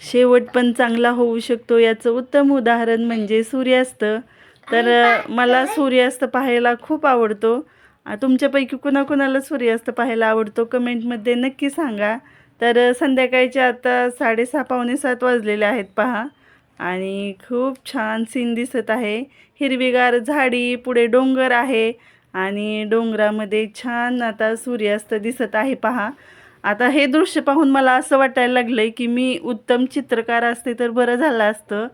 शेवट पण चांगला होऊ शकतो. याचं उत्तम उदाहरण म्हणजे सूर्यास्त. तर मला सूर्यास्त पाहायला खूप आवडतो. तुमच्यापैकी कुणाकुणाला सूर्यास्त पाहायला आवडतो? कमेंटमध्ये नक्की सांगा. तर संध्याकाळचे आता साडेसहा पावणे सात वाजलेले आहेत पहा. आणि खूप छान सीन दिसत आहे. हिरवीगार झाडी पुढे डोंगर आहे. आणि डोंगरामध्ये छान आता सूर्यास्त दिसत आहे पहा. आता हे दृश्य पाहून मला असं वाटायला लागलं आहे की मी उत्तम चित्रकार असते तर बरं झालं असतं.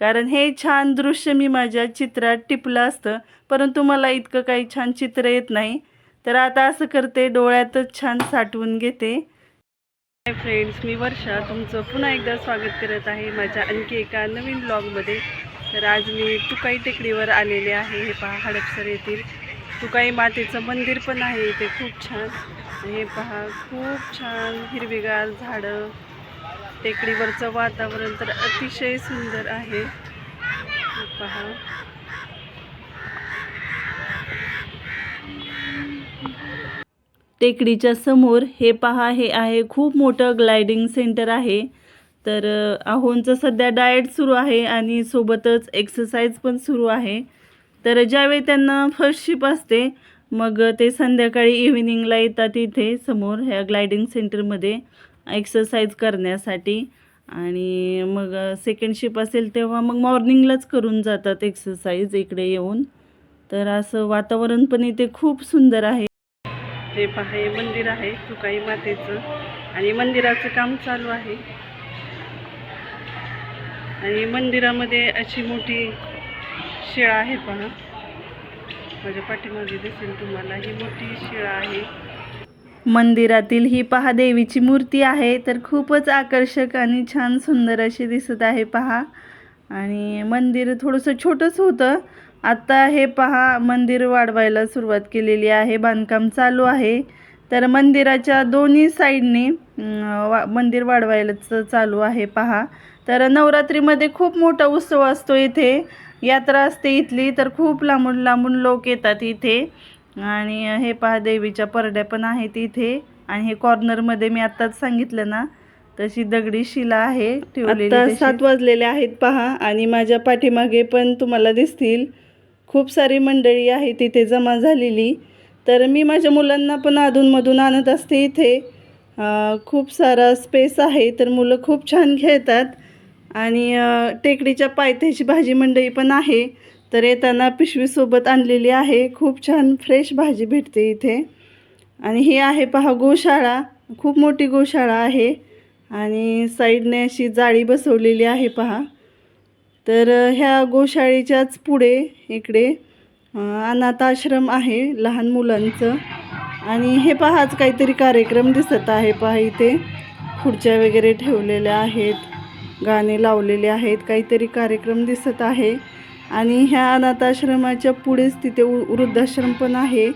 कारण हे छान दृश्य मी माझ्या चित्रात टिपलं असतं. परंतु मला इतकं काही छान चित्र येत नाही. तर आता असं करते डोळ्यातच छान साठवून घेते. हाय फ्रेंड्स मी वर्षा. तुमचं पुन्हा एकदा स्वागत करत आहे माझ्या आणखी एका नवीन ब्लॉगमध्ये तर आज मी तुकाई टेकडीवर आलेले आहे. हे पहा हडपसर येथील तुकाई मातेचं मंदिर पण आहे इथे खूप छान. हे पहा खूप छान हिरवीगार झाडं. टेकडीवरचं वातावरण तर अतिशय सुंदर आहे. हे पहा. टेकडीच्या समोर हे पहा हे आहे खूप मोठं ग्लायडिंग सेंटर आहे. तर आहोंचं सध्या डाएट सुरू आहे आणि सोबतच एक्सरसाइज पण सुरू आहे. तर ज्यावेळी त्यांना फर्स्ट शिप असते मग ते संध्याकाळी इव्हिनिंगला येतात इथे समोर ह्या ग्लायडिंग सेंटरमध्ये एक्सरसाइज करण्यासाठी. आणि मग सेकंड शिप असेल तेव्हा मग मॉर्निंगलाच करून जातात एक्सरसाइज इकडे येऊन. तर असं वातावरण पण इथे खूप सुंदर आहे. हे पहा हे मंदिर आहे तुकाई मातेचं. आणि मंदिराचं काम चालू आहे. आणि मंदिरामध्ये अशी मोठी शिळा आहे पहा माझ्या पाठीमागे दिसेल तुम्हाला. ही मोठी शिळा आहे. मंदिरातील ही पहा देवीची मूर्ती आहे. तर खूपच आकर्षक आणि छान सुंदर अशी दिसत आहे. पहा. आणि मंदिर थोडंसं छोटंच होतं. आता हे पहा मंदिर वाढवायला सुरुवात केलेली आहे. बांधकाम चालू आहे. तर मंदिराच्या दोन्ही साईडने वा मंदिर वाढवायलाच चालू आहे. पहा. तर नवरात्रीमध्ये खूप मोठा उत्सव असतो इथे. यात्रा असते इथली तर खूप लांबून लांबून लोक येतात इथे. आणि हे पहा देवीच्या परड्या पण आहेत इथे. आणि हे कॉर्नरमध्ये मी आत्ताच सांगितलं ना तशी दगडी शिला आहे ठेवलेली सात वाजलेले आहेत पहा आणि माझ्या पाठीमागे पण तुम्हाला दिसतील. खूप सारी मंडळी आहे तिथे जमा झालेली. तर मी माझ्या मुलांना पण अधूनमधून आणत असते इथे. खूप सारा स्पेस आहे तर मुलं खूप छान खेळतात. आणि टेकडीच्या पायथ्याची भाजी मंडई पण आहे. तर येताना पिशवीसोबत आणलेली आहे. खूप छान फ्रेश भाजी भेटते इथे. आणि ही आहे पहा गोशाळा. खूप मोठी गोशाळा आहे. आणि साईडने अशी जाळी बसवलेली आहे पहा. तर ह्या गोशाळेच्याच पुढे इकडे अनाथाश्रम अनाथ आश्रम आहे लहान मुलांचं. आणि हे पहाच काहीतरी कार्यक्रम दिसत आहे पहा इथे. खुर्च्या वगैरे ठेवलेल्या आहेत. गाणे लावलेले आहेत काहीतरी कार्यक्रम दिसत आहे. आणि ह्या अनाथाश्रमाच्या पुढेच तिथे वृद्धाश्रम पण आहे.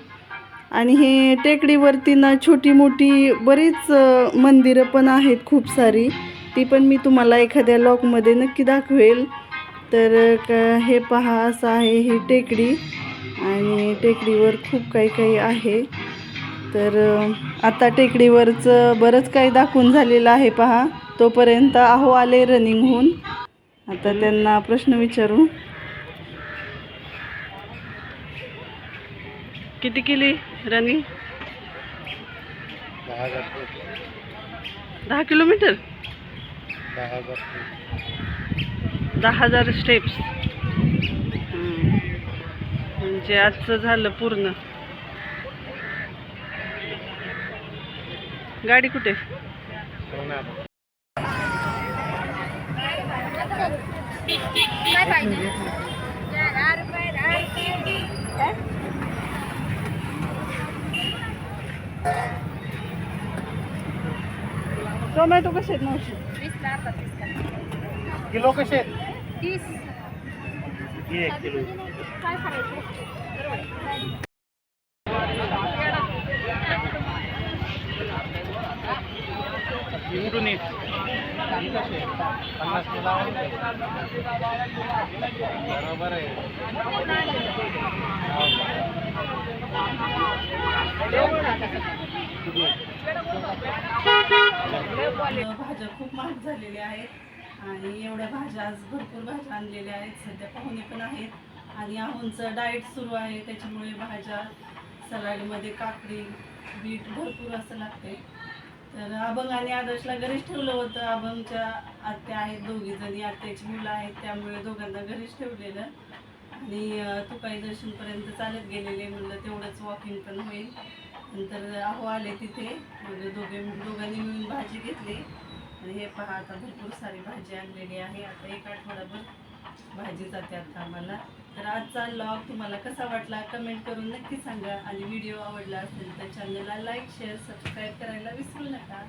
आणि हे टेकडीवरती ना छोटी मोठी बरीच मंदिरं पण आहेत खूप सारी. ती पण मी तुम्हाला एखाद्या लॉकमध्ये नक्की दाखवेल. तर का हे पहा असं आहे ही टेकडी. आणि टेकडीवर खूप काही काही आहे. तर आता टेकडीवरचं बरंच काही दाखवून झालेलं आहे पहा. तोपर्यंत आहो आले रनिंग होऊन. आता त्यांना प्रश्न विचारू. किती केली रनिंग दहा किलोमीटर? दहा हजार दहा हजार स्टेप्स म्हणजे आजचं झालं पूर्ण. गाडी कुठे? सोनार टोमॅटो कसे आहेत मावशी किलो कसे आहेत ही एक किलो इकडून ये. कशी आहे? पन्नास किलो बरोबर आहे भाज्या खूप महाग झालेल्या आहेत आणि एवढ्या भाज्या आज भरपूर भाज्या आणलेल्या आहेत. सध्या पाहुणे पण आहेत आणि आहूंचं डाएट सुरू आहे. त्याच्यामुळे भाज्या सलाडमध्ये काकडी बीट भरपूर असं लागते तर अभंग आणि आदर्शला घरीच ठेवलं होतं. अभंगच्या आत्या आहेत दोघी जणी. आत्याची मुलं आहेत त्यामुळे दोघांना घरीच ठेवलेलं. आणि तू तुकाई दर्शनपर्यंत चालत गेलेले म्हणलं तेवढंच वॉकिंग पण होईल. नंतर अहो आले तिथे. म्हणजे दोघे दोघांनी मिळून भाजी घेतली. आणि हे पहा आता भरपूर सारी भाजी आणलेली आहे. आता एक आठवडाभर भाजी जाते आता आम्हाला. तर आजचा लॉग तुम्हाला कसा वाटला कमेंट करून नक्की सांगा. आणि व्हिडिओ आवडला असेल तर चॅनलला लाईक शेअर सबस्क्राईब करायला विसरू नका.